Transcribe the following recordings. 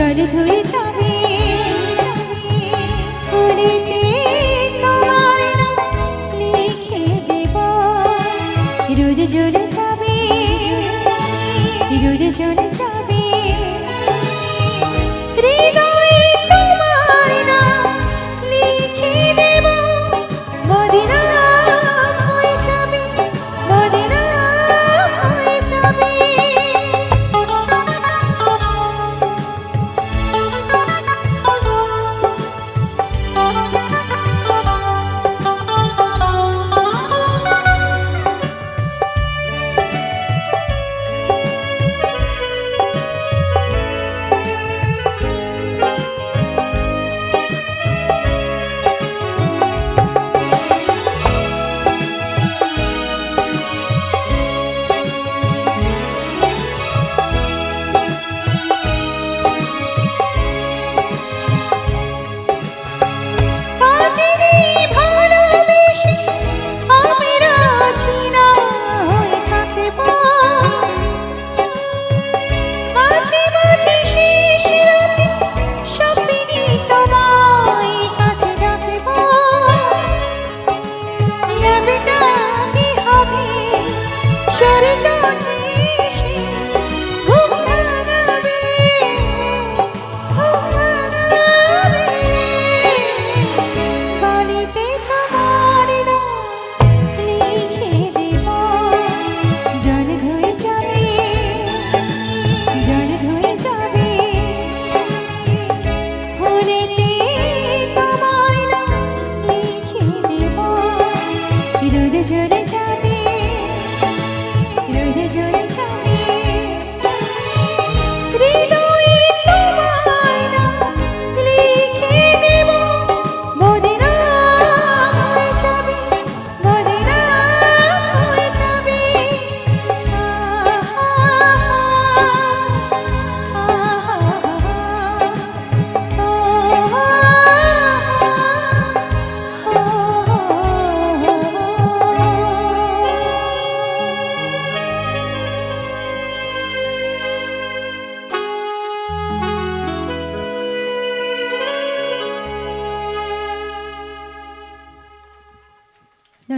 জল ধুয়ে যাবে। তোমার লিখে দেব। রোদ জ্বলে যাবে। রোদ জ্বলে যাবে।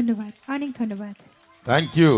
ধন্যবাদ অনেক ধন্যবাদ। Thank you